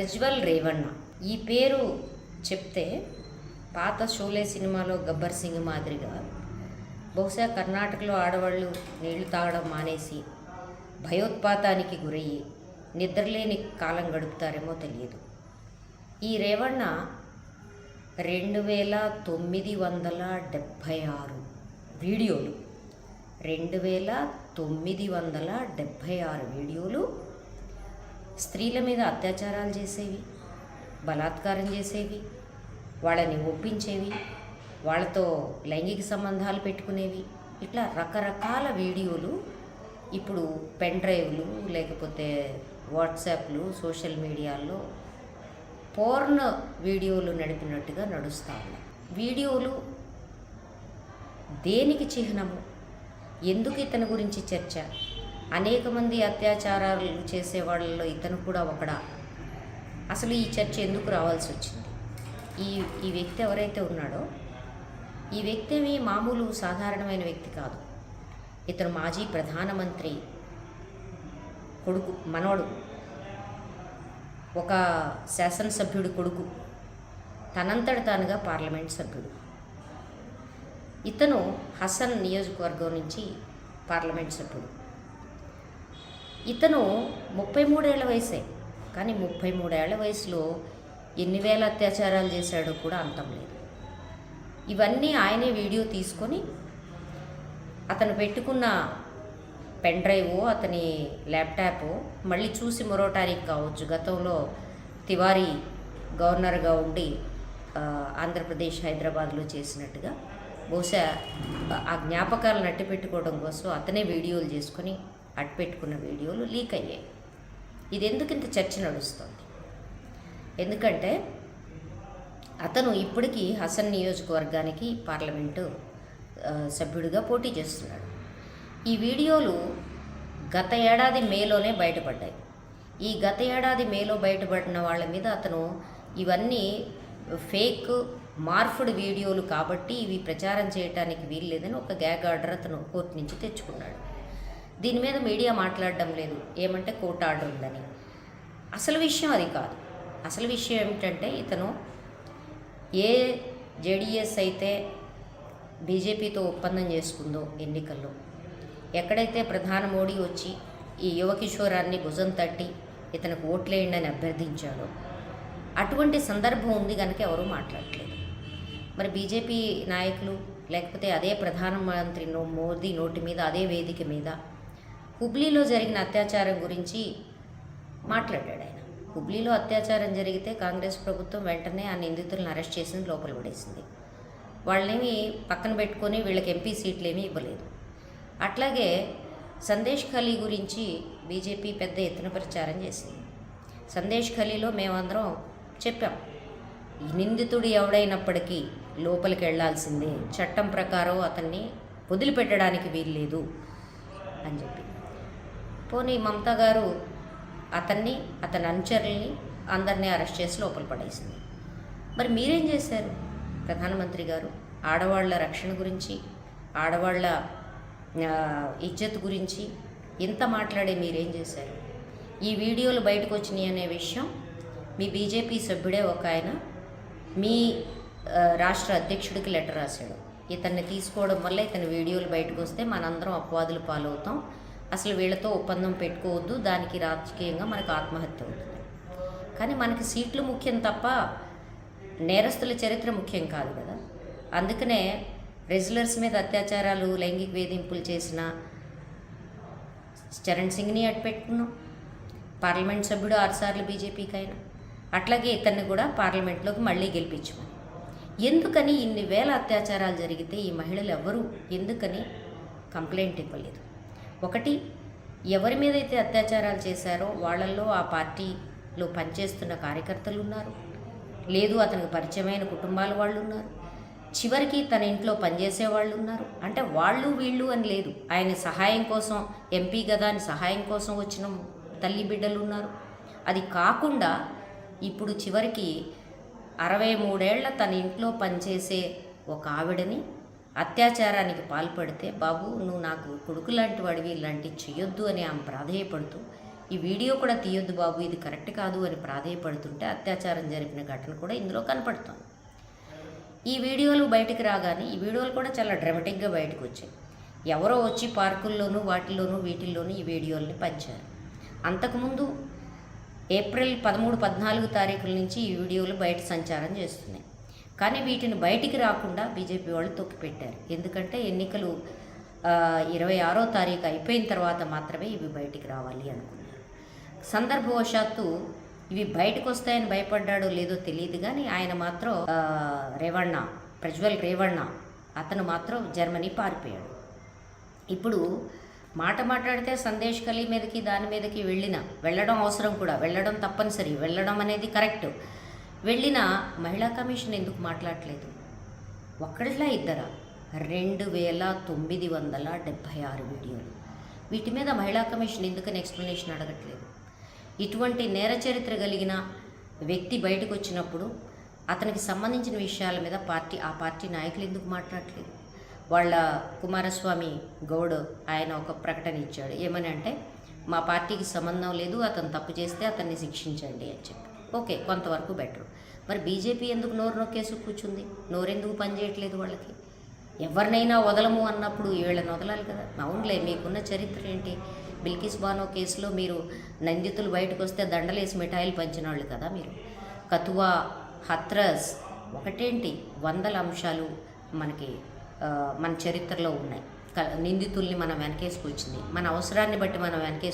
ప్రజ్వల్ రేవణ్ణ ఈ పేరు చెప్తే పాత షోలే సినిమాలో గబ్బర్ సింగ్ మాదిరిగా బహుశా కర్ణాటకలో ఆడవాళ్ళు నీళ్ళు తాగడం మానేసి భయోత్పాతానికి గురయ్యి నిద్రలేని కాలం గడుపుతారేమో తెలియదు. ఈ రేవణ్ణ రెండు వేల తొమ్మిది వందల డెబ్భై ఆరు వీడియోలు. రెండు వేల తొమ్మిది వందల డెబ్భై ఆరు వీడియోలు స్త్రీల మీద అత్యాచారాలు చేసేవి బలాత్కారం చేసేవి వాళ్ళని ఒప్పించేవి వాళ్ళతో లైంగిక సంబంధాలు పెట్టుకునేవి. ఇట్లా రకరకాల వీడియోలు ఇప్పుడు పెన్ డ్రైవ్లు లేకపోతే వాట్సాప్లు సోషల్ మీడియాల్లో పోర్న్ వీడియోలు నడిపినట్టుగా నడుస్తూ ఉన్నాయి. వీడియోలు దేనికి చిహ్నము? ఎందుకు ఇతని గురించి చర్చ? అనేక మంది అత్యాచారాలు చేసే వాళ్ళలో ఇతను కూడా ఒకడా. అసలు ఈ చర్చ ఎందుకు రావాల్సి వచ్చింది? ఈ ఈ వ్యక్తి ఎవరైతే ఉన్నాడో ఈ వ్యక్తి ఏమీ మామూలు సాధారణమైన వ్యక్తి కాదు. ఇతను మాజీ ప్రధానమంత్రి కొడుకు మనవడు ఒక శాసనసభ్యుడి కొడుకు తనంతట తానుగా పార్లమెంట్ సభ్యుడు. ఇతను హసన్ నియోజకవర్గం నుంచి పార్లమెంట్ సభ్యుడు. ఇతను ముప్పై మూడేళ్ళ వయసే. కానీ ముప్పై మూడేళ్ళ వయసులో ఎన్ని వేల అత్యాచారాలు చేశాడో కూడా అంతం లేదు. ఇవన్నీ ఆయనే వీడియో తీసుకొని అతను పెట్టుకున్న పెన్ డ్రైవ్ అతని ల్యాప్టాప్ మళ్ళీ చూసి మొరోటానికి కావచ్చు గతంలో తివారీ గవర్నర్గా ఉండి ఆంధ్రప్రదేశ్ హైదరాబాద్లో చేసినట్టుగా బహుశా ఆ జ్ఞాపకాలను అట్టి పెట్టుకోవడం కోసం అతనే వీడియోలు చేసుకొని అట్టపెట్టుకున్న వీడియోలు లీక్ అయ్యాయి. ఇది ఎందుకు ఇంత చర్చ నడుస్తుంది? ఎందుకంటే అతను ఇప్పటికీ హసన్ నియోజకవర్గానికి పార్లమెంటు సభ్యుడిగా పోటీ చేస్తున్నాడు. ఈ వీడియోలు గత ఏడాది మేలోనే బయటపడ్డాయి. ఈ గత ఏడాది మేలో బయటపడిన వాళ్ళ మీద అతను ఇవన్నీ ఫేక్ మార్ఫుడ్ వీడియోలు కాబట్టి ఇవి ప్రచారం చేయడానికి వీల్లేదని ఒక గ్యాగ్ ఆర్డర్ అతను కోర్టు నుంచి తెచ్చుకున్నాడు. దీని మీద మీడియా మాట్లాడడం లేదు. ఏమంటే కోర్టు ఆర్డర్ ఉందని అసలు విషయం అది కాదు. అసలు విషయం ఏమిటంటే ఇతను ఏ జేడిఎస్ అయితే బీజేపీతో ఒప్పందం చేసుకుందో ఎన్నికల్లో ఎక్కడైతే ప్రధాని మోడీ వచ్చి ఈ యువకిశోరాన్ని భుజం తట్టి ఇతనికి ఓట్లేయండి అని అభ్యర్థించాడో అటువంటి సందర్భం ఉంది కనుక ఎవరూ మాట్లాడట్లేదు. మరి బీజేపీ నాయకులు లేకపోతే అదే ప్రధానమంత్రి మోదీ నోటి మీద అదే వేదిక మీద హుబ్లీలో జరిగిన అత్యాచారం గురించి మాట్లాడాడు ఆయన. హుబ్లీలో అత్యాచారం జరిగితే కాంగ్రెస్ ప్రభుత్వం వెంటనే ఆ నిందితులను అరెస్ట్ చేసింది లోపల పడేసింది. వాళ్ళేమి పక్కన పెట్టుకొని వీళ్ళకి ఎంపీ సీట్లు ఇవ్వలేదు. అట్లాగే సందేశ్ ఖలీ గురించి బీజేపీ పెద్ద ఎత్తున ప్రచారం చేసింది. సందేశ్ ఖలీలో మేమందరం చెప్పాం నిందితుడు ఎవడైనప్పటికీ లోపలికి వెళ్ళాల్సిందే చట్టం ప్రకారం అతన్ని వదిలిపెట్టడానికి వీల్లేదు అని చెప్పి. పోనీ మమతా గారు అతన్ని అతని అనుచరుల్ని అందరినీ అరెస్ట్ చేసి లోపల పడేసింది. మరి మీరేం చేశారు? ప్రధానమంత్రి గారు ఆడవాళ్ళ రక్షణ గురించి ఆడవాళ్ళ ఇజ్జత్ గురించి ఇంత మాట్లాడే మీరేం చేశారు? ఈ వీడియోలు బయటకు వచ్చినాయి అనే విషయం మీ బీజేపీ సభ్యుడే ఒక ఆయన మీ రాష్ట్ర అధ్యక్షుడికి లెటర్ రాశాడు. ఇతన్ని తీసుకోవడం వల్ల ఇతని వీడియోలు బయటకు వస్తే మనందరం అపవాదులు పాలవుతాం. అసలు వీళ్ళతో ఒప్పందం పెట్టుకోవద్దు దానికి రాజకీయంగా మనకు ఆత్మహత్య అవుతుంది కానీ మనకి సీట్లు ముఖ్యం తప్ప నేరస్తుల చరిత్ర ముఖ్యం కాదు కదా. అందుకనే రెజ్యులర్స్ మీద అత్యాచారాలు లైంగిక వేధింపులు చేసిన చరణ్ సింగ్ని అటు పెట్టుకున్నాం. పార్లమెంట్ సభ్యుడు ఆరుసార్లు బీజేపీకి అయినా అట్లాగే ఇతన్ని కూడా పార్లమెంట్లోకి మళ్ళీ గెలిపించమని ఎందుకని ఇన్ని వేల అత్యాచారాలు జరిగితే ఈ మహిళలు ఎవ్వరూ ఎందుకని కంప్లైంట్ ఇవ్వలేదు? ఒకటి ఎవరి మీద అయితే అత్యాచారాలు చేశారో వాళ్ళల్లో ఆ పార్టీలో పనిచేస్తున్న కార్యకర్తలు ఉన్నారు లేదు అతనికి పరిచయమైన కుటుంబాల వాళ్ళు ఉన్నారు చివరికి తన ఇంట్లో పనిచేసే వాళ్ళు ఉన్నారు అంటే వాళ్ళు వీళ్ళు అని లేదు. ఆయన సహాయం కోసం ఎంపీ కదా అని సహాయం కోసం వచ్చిన తల్లి బిడ్డలు ఉన్నారు అది కాకుండా ఇప్పుడు చివరికి అరవై మూడేళ్ళ తన ఇంట్లో పనిచేసే ఒక ఆవిడని అత్యాచారానికి పాల్పడితే బాబు నువ్వు నాకు కొడుకు లాంటి వాడివి ఇలాంటివి చేయొద్దు అని ఆమె ప్రాధేయపడుతూ ఈ వీడియో కూడా తీయొద్దు బాబు ఇది కరెక్ట్ కాదు అని ప్రాధేయపడుతుంటే అత్యాచారం జరిపిన ఘటన కూడా ఇందులో కనపడుతుంది. ఈ వీడియోలు బయటకు రాగానే ఈ వీడియోలు కూడా చాలా డ్రమటిక్గా బయటకు వచ్చాయి. ఎవరో వచ్చి పార్కుల్లోనూ వాటిల్లోనూ వీటిల్లోనూ ఈ వీడియోల్ని పంచారు. అంతకుముందు ఏప్రిల్ పదమూడు పద్నాలుగు తారీఖుల నుంచి ఈ వీడియోలు బయట సంచారం చేస్తున్నాయి. కానీ వీటిని బయటికి రాకుండా బీజేపీ వాళ్ళు తొక్కిపెట్టారు. ఎందుకంటే ఎన్నికలు ఇరవై ఆరో తారీఖు అయిపోయిన తర్వాత మాత్రమే ఇవి బయటికి రావాలి అనుకున్నారు. సందర్భవశాత్తు ఇవి బయటకు వస్తాయని భయపడ్డాడో లేదో తెలియదు కానీ ఆయన మాత్రం రేవణ్ణ ప్రజ్వల్ రేవణ్ణ అతను మాత్రం జర్మనీ పారిపోయాడు. ఇప్పుడు మాట మాట్లాడితే సందేశ్ కలి మీదకి దాని మీదకి వెళ్ళిన వెళ్ళడం అవసరం కూడా వెళ్ళడం తప్పనిసరి వెళ్ళడం అనేది కరెక్ట్. వెళ్ళిన మహిళా కమిషన్ ఎందుకు మాట్లాడట్లేదు ఒక్కడిలా ఇద్దరా? రెండు వేల తొమ్మిది వందల డెబ్భై ఆరు వీడియోలు. వీటి మీద మహిళా కమిషన్ ఎందుకని ఎక్స్ప్లెనేషన్ అడగట్లేదు? ఇటువంటి నేర చరిత్ర కలిగిన వ్యక్తి బయటకు వచ్చినప్పుడు అతనికి సంబంధించిన విషయాల మీద పార్టీ ఆ పార్టీ నాయకులు ఎందుకు మాట్లాడట్లేదు? వాళ్ళ కుమారస్వామి గౌడ్ ఆయన ఒక ప్రకటన ఇచ్చాడు. ఏమని అంటే మా పార్టీకి సంబంధం లేదు అతను తప్పు చేస్తే అతన్ని శిక్షించండి అని చెప్పి. ఓకే కొంతవరకు బెటర్. మరి బీజేపీ ఎందుకు నోరు నొక్కేసి కూర్చుంది? నోరెందుకు పనిచేయట్లేదు వాళ్ళకి? ఎవరినైనా వదలము అన్నప్పుడు వీళ్ళని వదలాలి కదా. అవునులే మీకున్న చరిత్ర ఏంటి? బిల్కిస్ బానో కేసులో మీరు నిందితులు బయటకు వస్తే దండలేసి మిఠాయిలు పంచిన వాళ్ళు కదా మీరు. కతువా హత్రస్ ఒకటేంటి? వందల అంశాలు మనకి మన చరిత్రలో ఉన్నాయి. క- నిందితుల్ని మనం వెనకేసుకొచ్చింది మన అవసరాన్ని బట్టి మనం వెనకేసు